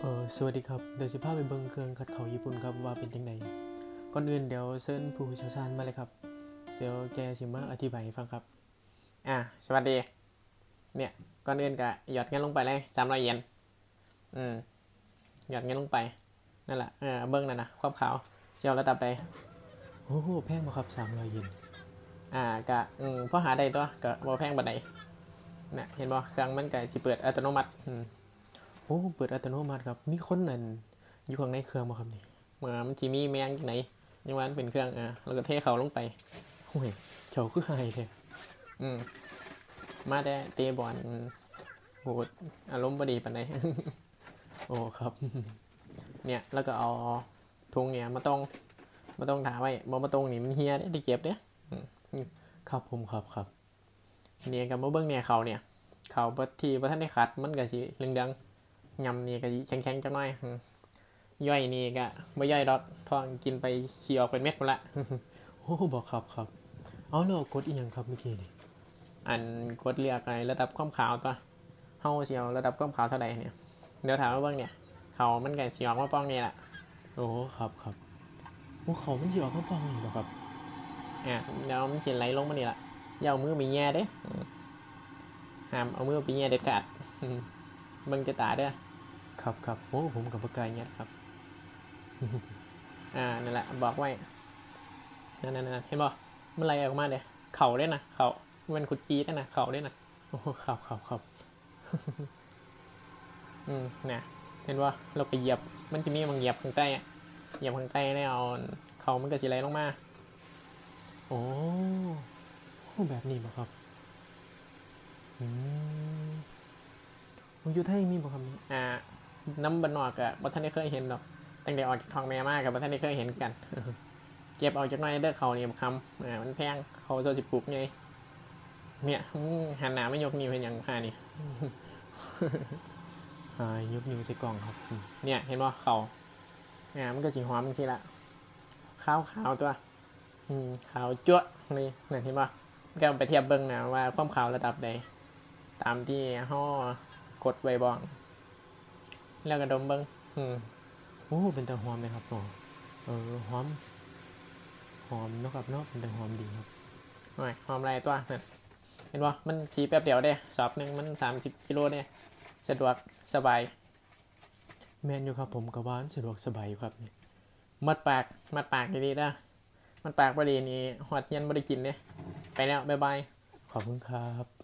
เออสวัสดีครับ เดี๋ยวสิพาไปเบิ่งเครื่องขัดเขาญี่ปุ่นครับว่าเป็นจังไดก่อนอื่นเดี๋ยวเชิญผู้เชี่ยวชาญมาเลยครับ เดี๋ยวแกสิมาอธิบายให้ฟังครับ อ่าสวัสดี เนี่ยก่อนอื่นก็หยอดเงินลงไปเลยสามร้อยเยนอืมหยอดเงินลงไปนั่นแหละเออเบิ้งนั่นนะความขาวเชียวระดับใดโอ้โหแพงบ่ครับ300เยนอ่ากะอืมพอหาได้ตัวก็บ่แพงบัดใดน่ะเห็นบ่เครื่องมันก็สิเปิดอัตโนมัติอืม โอ้ เปิดอัตโนมัติครับ มีคนนั่นอยู่ข้างในเครื่องบ่ครับนี่มื่อมันสิมีแมงจังไหนยังวันเป็นเครื่องอ่าแล้วก็เทเขาลงไปโอ้ยเจ้าคือไฮแท้อืม มาแต่เตะบอลโหดอารมณ์บดีปานใดโอ้ครับ เนี่ยแล้วก็เอาทุงเนี่ยมาตรงมาตรงถาไว้บ่มาตรงนี่มันเฮียเด้ที่เก็บเด้ครับผมครับครับเนี่ยกับมาเบิ้งเนี่ยเขาเนี่ยเขาบ่ที่บ่ทันได้ขัดมันก็สิเรื่องดัง ยำนี่ก็สิแข็งๆจังหน่อยอืมย่อยนี่ก็บ่ย่อยดอกท้องกินไปขี้ออกเป็นเม็ดหมดละโอ้บอกครับครับเอาแล้วกดอีหยังครับเมื่อกี้นี่อันกดเรียกไอ้ระดับความขาวตัวเฮาสิเอาระดับความขาวเท่าใดเนี่ยเดี๋ยวถามว่าเบิ่งเนี่ย เขามันก็สิออกมาป้องนี่แหละโอ้ครับครับโอ้เขามันสิออกมาปองนี่บ่ครับอะเดี๋ยวมันสิไหลลงมานี่ล่ะอย่าเอามือไปแย่เด้อืมห้ามเอามือไปแย่เด็ดขาดอืมเบิ่งจะตาเด้อ ครับครับโอ้ผมกับบ่กล้าเนี่ยครับ อ่า นั่นแหละ บอกไว้ นั่นนั่นนั่นเห็นบ่มันไหลออกมาเด้เข่าเด้นะ เข่ามันขุดจีได้นะ เข่าเด้นะ โอ้ครับครับครับอืมนะเห็นว่าเราไปเหยียบ มันจะมีบางเหยียบข้างใต้อะเหยียบข้างใต้เนี่ยเอาเขามันก็สิไหลลงมา โอ้โอ้แบบนี้บ่ครับอืมโอ้อยู่ไทยมีบ่ครับนี่อ่า น้ำบันนอกอะบัท่านได้เคยเห็นหรอก ตั้งแต่ออกจากท้องแม่มากกับบัท่านได้เคยเห็นกัน เก็บเอาจากหน้อยเด้อเขาเนี่ยคำอ่ามันแพงเขาโซสิปลูกไงเนี่ยหันหนาไม่ยกนิ้วเป็นอย่างพานี่ยกนิ้วใส่กล่องครับ เนี่ยเห็นว่าเขาอ่ามันก็จีหอมจริงๆละขาวขาวๆตัว อืมขาวจั๊วนี่เนี่ยเห็นป่ะก็ไปเทียบเบิ้งนะว่าความขาวระดับใดตามที่ห่อกดไว้บ้อง แล้วก็ดมเบิ้งอืมโอ้เป็นแต่หอมไหมครับอ๋อเออหอม หอมเนาะครับเนาะเป็นแต่หอมดีครับหน่อยหอมอะไรตัวนั่นเห็นป่ะมันสีแป๊บเดียวเด้สอบหนึ่งมันสามสิบกิโลเนี่ยสะดวกสบายแมนอยู่ครับผมกับบ้านสะดวกสบายอยู่ครับนี่มัดปากมัดปากดีๆนะมัดปากพอดีนี่หอดเย็นบ่ได้กินเนี่ยไปแล้วบ๊ายบายขอบคุณครับ